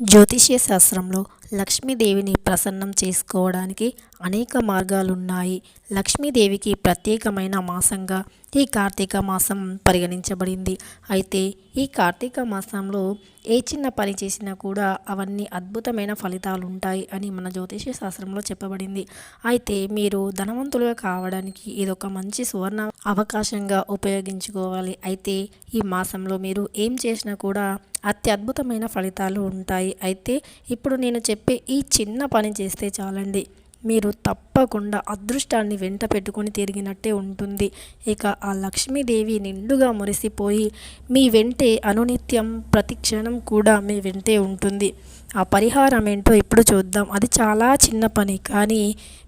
జ్యోతిష్య శాస్త్రంలో లక్ష్మీదేవిని ప్రసన్నం చేసుకోవడానికి అనేక మార్గాలున్నాయి. లక్ష్మీదేవికి ప్రత్యేకమైన మాసంగా ఈ కార్తీక మాసం పరిగణించబడింది. అయితే ఈ కార్తీక మాసంలో ఏ చిన్న పని చేసినా కూడా అవన్నీ అద్భుతమైన ఫలితాలు ఉంటాయి అని మన జ్యోతిష్య శాస్త్రంలో చెప్పబడింది. అయితే మీరు ధనవంతులుగా కావడానికి ఇదొక మంచి సువర్ణ అవకాశంగా ఉపయోగించుకోవాలి. అయితే ఈ మాసంలో మీరు ఏం చేసినా కూడా అత్యద్భుతమైన ఫలితాలు ఉంటాయి. అయితే ఇప్పుడు నేను చెప్పే ఈ చిన్న పని చేస్తే చాలండి. మీరు తప్పకుండా అదృష్టాన్ని వెంట పెట్టుకొని తిరిగినట్టే ఉంటుంది. ఇక ఆ లక్ష్మీదేవి నిండుగా మురిసిపోయి మీ వెంటే అనునిత్యం ప్రతిక్షణం కూడా మీ వెంటే ఉంటుంది. ఆ పరిహారం ఏంటో ఇప్పుడు చూద్దాం. అది చాలా చిన్న పని కానీ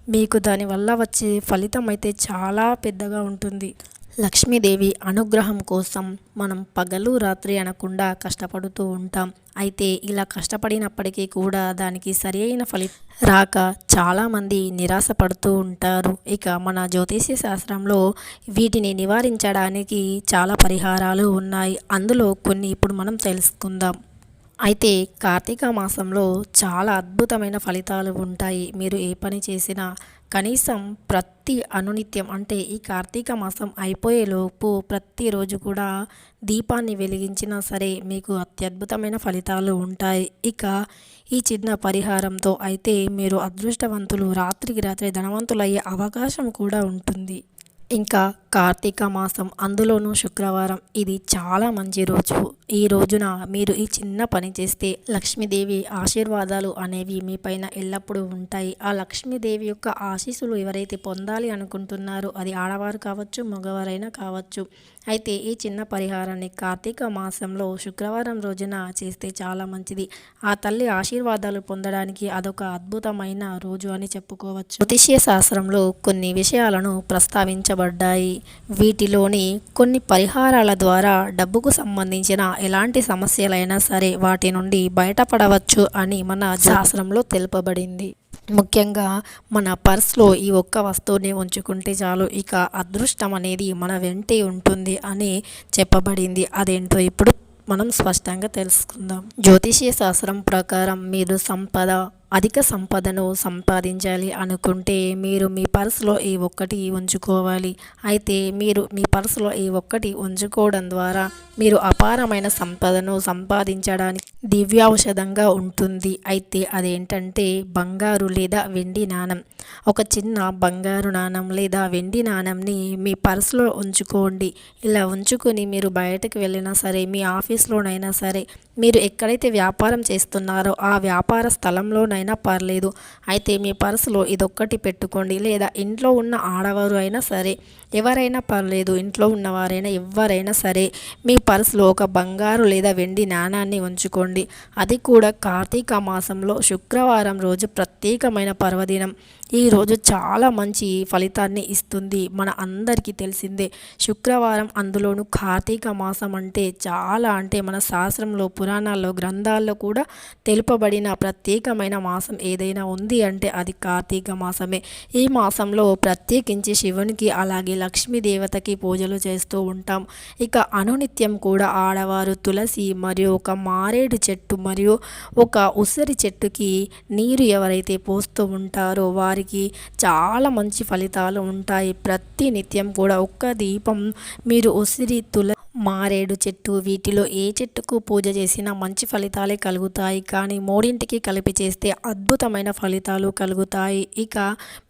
మీకు దానివల్ల వచ్చే ఫలితం అయితే చాలా పెద్దగా ఉంటుంది. లక్ష్మీదేవి అనుగ్రహం కోసం మనం పగలు రాత్రి అనకుండా కష్టపడుతూ ఉంటాం. అయితే ఇలా కష్టపడినప్పటికీ కూడా దానికి సరి అయిన ఫలితం రాక చాలామంది నిరాశపడుతూ ఉంటారు. ఇక మన జ్యోతిష్య శాస్త్రంలో వీటిని నివారించడానికి చాలా పరిహారాలు ఉన్నాయి. అందులో కొన్ని ఇప్పుడు మనం తెలుసుకుందాం. అయితే కార్తీక మాసంలో చాలా అద్భుతమైన ఫలితాలు ఉంటాయి. మీరు ఏ పని చేసినా కనీసం ప్రతి అనునిత్యం అంటే ఈ కార్తీక మాసం అయిపోయేలోపు ప్రతిరోజు కూడా దీపాన్ని వెలిగించినా సరే మీకు అత్యద్భుతమైన ఫలితాలు ఉంటాయి. ఇక ఈ చిన్న పరిహారంతో అయితే మీరు అదృష్టవంతులు రాత్రికి రాత్రి ధనవంతులయ్యే అవకాశం కూడా ఉంటుంది. ఇంకా కార్తీక మాసం అందులోనూ శుక్రవారం. ఇది చాలా మంచి రోజు. ఈ రోజున మీరు ఈ చిన్న పని చేస్తే లక్ష్మీదేవి ఆశీర్వాదాలు అనేవి మీ పైన ఎల్లప్పుడూ ఉంటాయి. ఆ లక్ష్మీదేవి యొక్క ఆశీస్సులు ఎవరైతే పొందాలి అనుకుంటున్నారో అది ఆడవారు కావచ్చు మగవారైనా కావచ్చు అయితే ఈ చిన్న పరిహారాన్ని కార్తీక మాసంలో శుక్రవారం రోజున చేస్తే చాలా మంచిది. ఆ తల్లి ఆశీర్వాదాలు పొందడానికి అదొక అద్భుతమైన రోజు అని చెప్పుకోవచ్చు. జ్యోతిష్య శాస్త్రంలో కొన్ని విషయాలను ప్రస్తావించబడ్డాయి. వీటిలోని కొన్ని పరిహారాల ద్వారా డబ్బుకు సంబంధించిన ఎలాంటి సమస్యలైనా సరే వాటి నుండి బయటపడవచ్చు అని మన శాస్త్రంలో తెలుపబడింది. ముఖ్యంగా మన పర్స్లో ఈ ఒక్క వస్తువుని ఉంచుకుంటే చాలు ఇక అదృష్టం అనేది మన వెంటే ఉంటుంది అని చెప్పబడింది. అదేంటో ఇప్పుడు మనం స్పష్టంగా తెలుసుకుందాం. జ్యోతిషీయ శాస్త్రం ప్రకారం మీరు సంపద అధిక సంపదను సంపాదించాలి అనుకుంటే మీరు మీ పర్సులో ఈ ఒక్కటి ఉంచుకోవాలి. అయితే మీరు మీ పర్సులో ఈ ఒక్కటి ఉంచుకోవడం ద్వారా మీరు అపారమైన సంపదను సంపాదించడానికి దివ్యౌషధంగా ఉంటుంది. అయితే అదేంటంటే బంగారు లేదా వెండి నాణం. ఒక చిన్న బంగారు నాణం లేదా వెండి నాణంని మీ పర్సులో ఉంచుకోండి. ఇలా ఉంచుకొని మీరు బయటకు వెళ్ళినా సరే మీ ఆఫీస్లోనైనా సరే మీరు ఎక్కడైతే వ్యాపారం చేస్తున్నారో ఆ వ్యాపార స్థలంలోనైనా అయినా పర్లేదు. అయితే మీ పర్సులో ఇదొక్కటి పెట్టుకోండి. లేదా ఇంట్లో ఉన్న ఆడవారు అయినా సరే ఎవరైనా పర్లేదు ఇంట్లో ఉన్నవారైనా ఎవరైనా సరే మీ పర్సులో ఒక బంగారు లేదా వెండి నాణాన్ని ఉంచుకోండి. అది కూడా కార్తీక మాసంలో శుక్రవారం రోజు ప్రత్యేకమైన పర్వదినం. ఈరోజు చాలా మంచి ఫలితాన్ని ఇస్తుంది. మన అందరికీ తెలిసిందే శుక్రవారం అందులోనూ కార్తీక మాసం అంటే చాలా అంటే మన శాస్త్రంలో పురాణాల్లో గ్రంథాల్లో కూడా తెలుపబడిన ప్రత్యేకమైన మాసం ఏదైనా ఉంది అంటే అది కార్తీక మాసమే. ఈ మాసంలో ప్రత్యేకించి శివునికి అలాగే లక్ష్మీ దేవతకి పూజలు చేస్తూ ఉంటాం. ఇక అనునిత్యం కూడా ఆడవారు తులసి మరియు ఒక మారేడు చెట్టు మరియు ఒక ఉసిరి చెట్టుకి నీరు ఎవరైతే పోస్తూ ఉంటారో వారికి చాలా మంచి ఫలితాలు ఉంటాయి. ప్రతి నిత్యం కూడా ఒక్క దీపం మీరు ఉసిరి తుల మారేడు చెట్టు. వీటిలో ఏ చెట్టుకు పూజ చేసినా మంచి ఫలితాలే కలుగుతాయి. కానీ మూడింటికి కలిపి చేస్తే అద్భుతమైన ఫలితాలు కలుగుతాయి. ఇక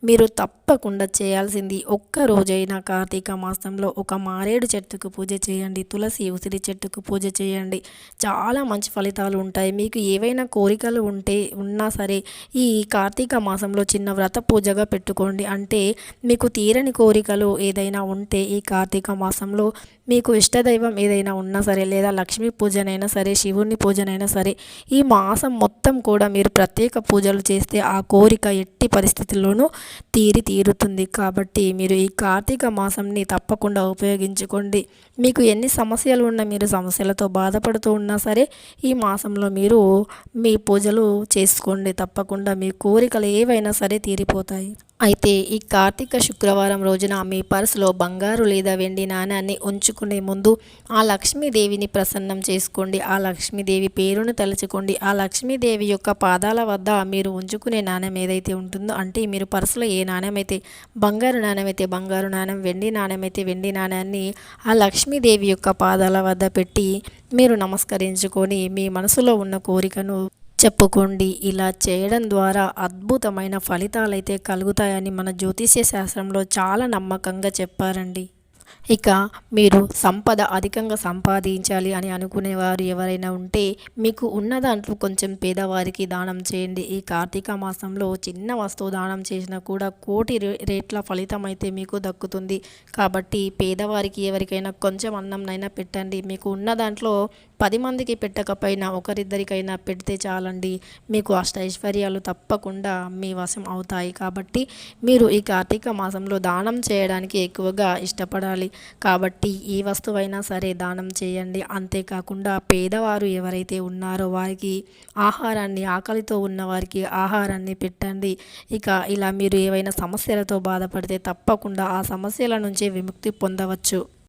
మీరు తప్పకుండా చేయాల్సింది ఒక్క రోజైనా కార్తీక మాసంలో ఒక మారేడు చెట్టుకు పూజ చేయండి. తులసి ఉసిరి చెట్టుకు పూజ చేయండి. చాలా మంచి ఫలితాలు ఉంటాయి. మీకు ఏవైనా కోరికలు ఉంటే ఉన్నా సరే ఈ కార్తీక మాసంలో చిన్న వ్రత పూజగా పెట్టుకోండి. అంటే మీకు తీరని కోరికలు ఏదైనా ఉంటే ఈ కార్తీక మాసంలో మీకు ఇష్టదైవ ఏదైనా ఉన్నా సరే లేదా లక్ష్మీ పూజనైనా సరే శివుని పూజనైనా సరే ఈ మాసం మొత్తం కూడా మీరు ప్రత్యేక పూజలు చేస్తే ఆ కోరిక ఎట్టి పరిస్థితుల్లోనూ తీరి తీరుతుంది. కాబట్టి మీరు ఈ కార్తీక మాసంని తప్పకుండా ఉపయోగించుకోండి. మీకు ఎన్ని సమస్యలు ఉన్నా మీరు సమస్యలతో బాధపడుతూ ఉన్నా సరే ఈ మాసంలో మీరు మీ పూజలు చేసుకోండి. తప్పకుండా మీ కోరికలు ఏవైనా సరే తీరిపోతాయి. అయితే ఈ కార్తీక శుక్రవారం రోజున మీ పర్సులో బంగారు లేదా వెండి నాణాన్ని ఉంచుకునే ముందు ఆ లక్ష్మీదేవిని ప్రసన్నం చేసుకోండి. ఆ లక్ష్మీదేవి పేరును తలుచుకోండి. ఆ లక్ష్మీదేవి యొక్క పాదాల వద్ద మీరు ఉంచుకునే నాణ్యం ఏదైతే ఉంటుందో అంటే మీరు పర్సులో ఏ నాణ్యం అయితే బంగారు నాణ్యం అయితే బంగారు నాణ్యం వెండి నాణ్యం అయితే వెండి నాణ్యాన్ని ఆ లక్ష్మీదేవి యొక్క పాదాల వద్ద పెట్టి మీరు నమస్కరించుకొని మీ మనసులో ఉన్న కోరికను చెప్పుకోండి. ఇలా చేయడం ద్వారా అద్భుతమైన ఫలితాలైతే కలుగుతాయని మన జ్యోతిష్య శాస్త్రంలో చాలా నమ్మకంగా చెప్పారండి. ఇక మీరు సంపద అధికంగా సంపాదించాలి అని అనుకునేవారు ఎవరైనా ఉంటే మీకు ఉన్న దాంట్లో కొంచెం పేదవారికి దానం చేయండి. ఈ కార్తీక మాసంలో చిన్న వస్తువు దానం చేసినా కూడా కోటి రేట్ల ఫలితం అయితే మీకు దక్కుతుంది. కాబట్టి పేదవారికి ఎవరికైనా కొంచెం అన్నంనైనా పెట్టండి. మీకు ఉన్న దాంట్లో పది మందికి పెట్టకపోయినా ఒకరిద్దరికైనా పెడితే చాలండి. మీకు అష్టైశ్వర్యాలు తప్పకుండా మీ వశం అవుతాయి. కాబట్టి మీరు ఈ కార్తీక మాసంలో దానం చేయడానికి ఎక్కువగా ఇష్టపడాలి. కాబట్టి ఏ వస్తువైనా సరే దానం చేయండి. అంతేకాకుండా పేదవారు ఎవరైతే ఉన్నారో వారికి ఆహారాన్ని ఆకలితో ఉన్న వారికి ఆహారాన్ని పెట్టండి. ఇక ఇలా మీరు ఏవైనా సమస్యలతో బాధపడితే తప్పకుండా ఆ సమస్యల నుంచి విముక్తి పొందవచ్చు.